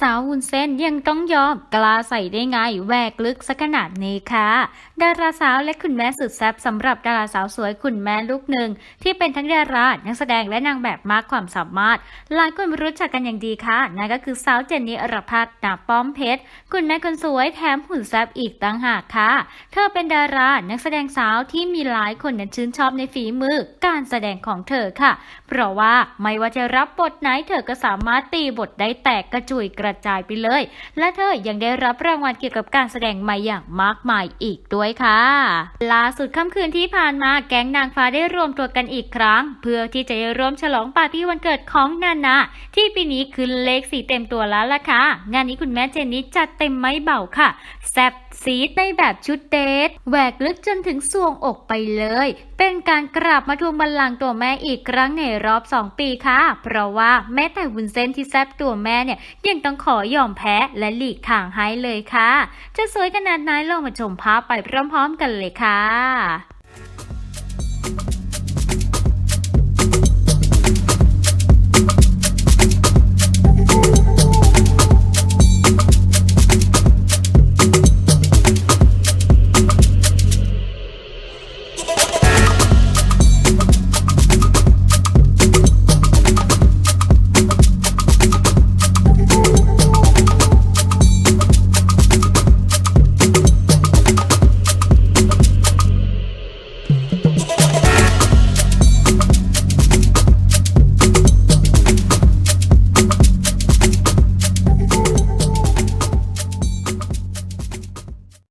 สาววุ้นเส้นยังต้องยอมกล้าใส่ได้ไงแหวกลึกสักขนาดนี้ค่ะ ดาราสาวและคุณแม่สุดแซ่บสำหรับดาราสาวสวยคุณแม่ลูกหนึ่ง ที่เป็นทั้งดารานักแสดงและนางแบบมากความสามารถ หลายคนรู้จักกันอย่างดีค่ะนั่นก็คือสาวเจนนี่อรพัฒน์นาป้อมเพชรคุณแม่คนสวยแถมหุ่นแซ่บอีกตั้งหากค่ะ เธอเป็นดารานักแสดงสาวที่มีหลายคนนั้นชื่นชอบในฝีมือการแสดงของเธอค่ะ เพราะว่าไม่ว่าจะรับบทไหนเธอก็สามารถตีบทได้แตกกระจุยกระระจายไปเลย และเธอยังได้รับรางวัลเกี่ยวกับการแสดงมาอย่างมากมายอีกด้วยค่ะ ล่าสุดค่ำคืนที่ผ่านมาแก๊งนางฟ้าได้รวมตัวกันอีกครั้ง เพื่อที่จะร่วมฉลองปาร์ตี้วันเกิดของนานาที่ปีนี้คือเลขสีเต็มตัวแล้วล่ะค่ะ งานนี้คุณแม่เจนนี่จัดเต็มไม่เบาค่ะแซบซีดในแบบชุดเดทแหวกลึกจนถึงสวงอกไปเลย เป็นการกราบมาทวงบัลลังก์ตัวแม่อีกครั้งในรอบ 2 ปีค่ะ เพราะว่าแม้แต่วุ้นเส้นที่แซบตัวแม่เนี่ยยังต้องขอยอมแพ้และหลีกทางให้เลยค่ะ จะสวยขนาดไหนลองมาชมภาพไปพร้อมๆกันเลยค่ะ